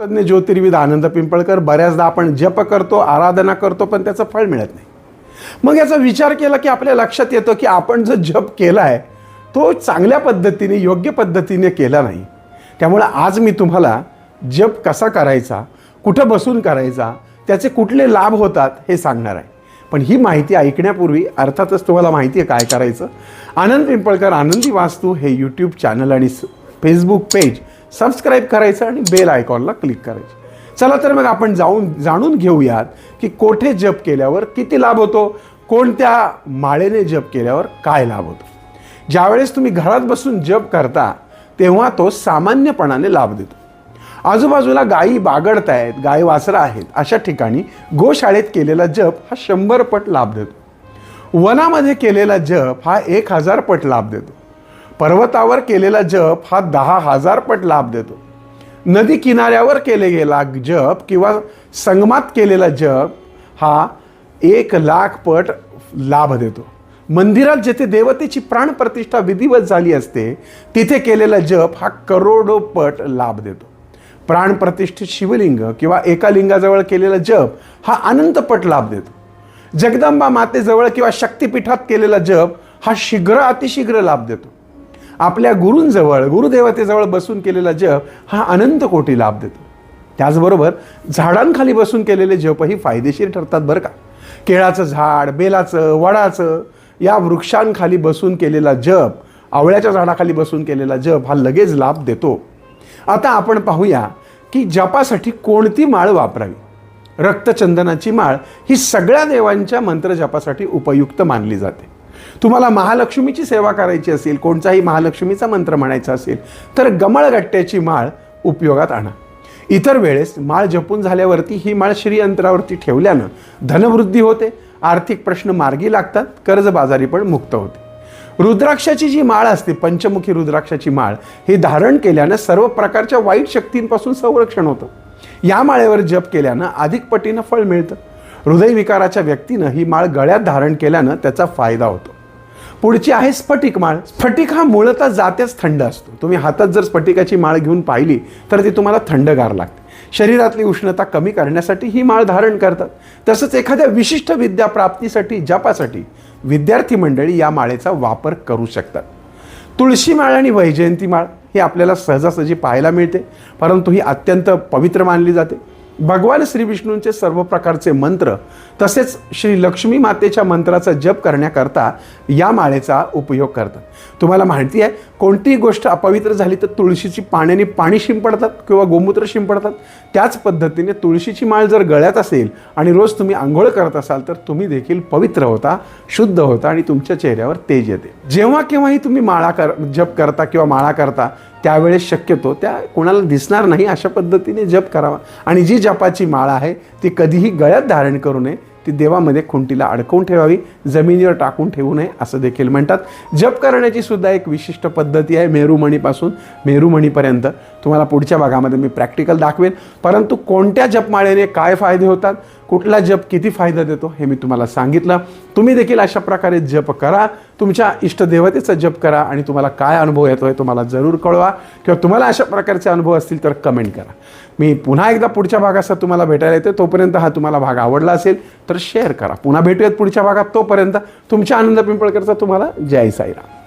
तज्ञ ज्योतिर्विद आनंद पिंपळकर बऱ्याचदा आपण जप करतो आराधना करतो पण त्याचं फळ मिळत नाही. मग याचा विचार केला की आपल्या लक्षात येतं की आपण जो जप केला आहे तो चांगल्या पद्धतीने योग्य पद्धतीने केला नाही. त्यामुळे आज मी तुम्हाला जप कसा करायचा कुठं बसून करायचा त्याचे कुठले लाभ होतात हे सांगणार आहे. पण ही माहिती ऐकण्यापूर्वी अर्थातच तुम्हाला माहिती आहे काय करायचं. आनंद पिंपळकर आनंदी वास्तू हे यूट्यूब चॅनल आणि फेसबुक पेज सबस्क्राईब करायचं आणि बेल आयकॉनला क्लिक करायचं. चला तर मग आपण जाऊन जाणून घेऊयात की कोठे जप केल्यावर किती लाभ होतो कोणत्या माळेने जप केल्यावर काय लाभ होतो. ज्यावेळेस तुम्ही घरात बसून जप करता तेव्हा तो सामान्यपणाने लाभ देतो. आजूबाजूला गायी बागडत आहेत गाय वासरं आहेत अशा ठिकाणी गोशाळेत केलेला जप हा शंभर पट लाभ देतो. वनामध्ये केलेला जप हा एक हजार पट लाभ देतो. पर्वतावर केलेला जप हा दहा हजार पट लाभ देतो. नदी किनाऱ्यावर केले गेला जप किंवा संगमात केलेला जप हा एक लाख पट लाभ देतो. मंदिरात जेथे देवतेची प्राणप्रतिष्ठा विधिवत झाली असते तिथे केलेला जप हा करोडो पट लाभ देतो. प्राणप्रतिष्ठित शिवलिंग किंवा एका लिंगाजवळ केलेला जप हा अनंतपट लाभ देतो. जगदंबा मातेजवळ किंवा शक्तिपीठात केलेला जप हा शीघ्र अतिशीघ्र लाभ देतो. आपल्या गुरूंजवळ गुरुदेवतेजवळ बसून केलेला जप हा अनंत कोटी लाभ देतो. त्याचबरोबर झाडांखाली बसून केलेले जपही फायदेशीर ठरतात बरं का. केळाचं झाड बेलाचं वडाचं या वृक्षांखाली बसून केलेला जप आवळ्याच्या झाडाखाली बसून केलेला जप हा लगेच लाभ देतो. आता आपण पाहूया की जपासाठी कोणती माळ वापरावी? रक्तचंदनाची माळ ही सगळ्या देवांच्या मंत्र जपासाठी उपयुक्त मानली जाते. तुम्हाला महालक्ष्मीची सेवा करायची असेल कोणताही महालक्ष्मीचा मंत्र म्हणायचा असेल तर गमळगट्ट्याची माळ उपयोगात आणा. इतर वेळेस माळ जपून झाल्यावरती ही माळ श्रीयंत्रावरती ठेवल्यानं धनवृद्धी होते आर्थिक प्रश्न मार्गी लागतात कर्जबाजारी पण मुक्त होते. रुद्राक्षाची जी माळ असते पंचमुखी रुद्राक्षाची माळ ही धारण केल्यानं सर्व प्रकारच्या वाईट शक्तींपासून संरक्षण होतं. या माळेवर जप केल्यानं अधिक पटीनं फळ मिळतं. हृदयविकाराच्या व्यक्तीनं ही माळ गळ्यात धारण केल्यानं त्याचा फायदा होतो. पुढची आहे स्फटिक माळ. स्फटिक हा मूळतः जात्याच थंड असतो. तुम्ही हातात जर स्फटिकाची माळ घेऊन पाहिली तर ती तुम्हाला थंडगार लागते. शरीरातली उष्णता कमी करण्यासाठी ही माळ धारण करतात. तसंच एखाद्या विशिष्ट विद्या प्राप्तीसाठी जपासाठी विद्यार्थी मंडळी या माळेचा वापर करू शकतात. तुळशी माळ आणि वैजयंती माळ ही आपल्याला सहजासहजी पाहायला मिळते. परंतु ही अत्यंत पवित्र मानली जाते. भगवान श्री विष्णूंचे सर्व प्रकारचे मंत्र तसेच श्री लक्ष्मी मातेच्या मंत्राचा जप करण्याकरता या माळेचा उपयोग करतात. तुम्हाला माहिती आहे कोणतीही गोष्ट अपवित्र झाली तर तुळशीची पाण्याने पाणी शिंपडतात किंवा गोमूत्र शिंपडतात. त्याच पद्धतीने तुळशीची माळ जर गळ्यात असेल आणि रोज तुम्ही आंघोळ करत असाल तर तुम्ही देखील पवित्र होता शुद्ध होता आणि तुमच्या चेहऱ्यावर तेज येते. जेव्हा केव्हाही तुम्ही माळा कर जप करता किंवा माळा करता त्यावेळेस शक्यतो त्या कोणाला दिसणार नाही अशा पद्धतीने जप करावा. आणि जी जपाची माळा आहे ती कधीही गळ्यात धारण करू नये. ती देवामध्ये खुंटीला अडकवून ठेवावी जमिनीवर टाकून ठेवू नये असं देखील म्हणतात. जप करण्याची सुद्धा एक विशिष्ट पद्धती आहे मेरुमणीपासून मेरुमणीपर्यंत. तुम्हाला पुढच्या भागामध्ये मी प्रॅक्टिकल दाखवेन. परंतु कोणत्या जपमाळेने काय फायदे होतात कुठला जप किती फायदा देतो हे मी तुम्हाला सांगितलं. तुम्ही देखील अशा प्रकारे जप करा तुमच्या इष्टदेवतेचा जप करा आणि तुम्हाला काय अनुभव येतो आहे तुम्हाला जरूर कळवा. किंवा तुम्हाला अशा प्रकारचे अनुभव असतील तर कमेंट करा. मी पुन्हा एकदा पुढच्या भागाचा तुम्हाला भेटायला येते तोपर्यंत हा तुम्हाला भाग आवडला असेल तर शेअर करा. पुन्हा भेटूयात पुढच्या भागात. तोपर्यंत तुमच्या आनंद पिंपळकरचा तुम्हाला जय साईराम.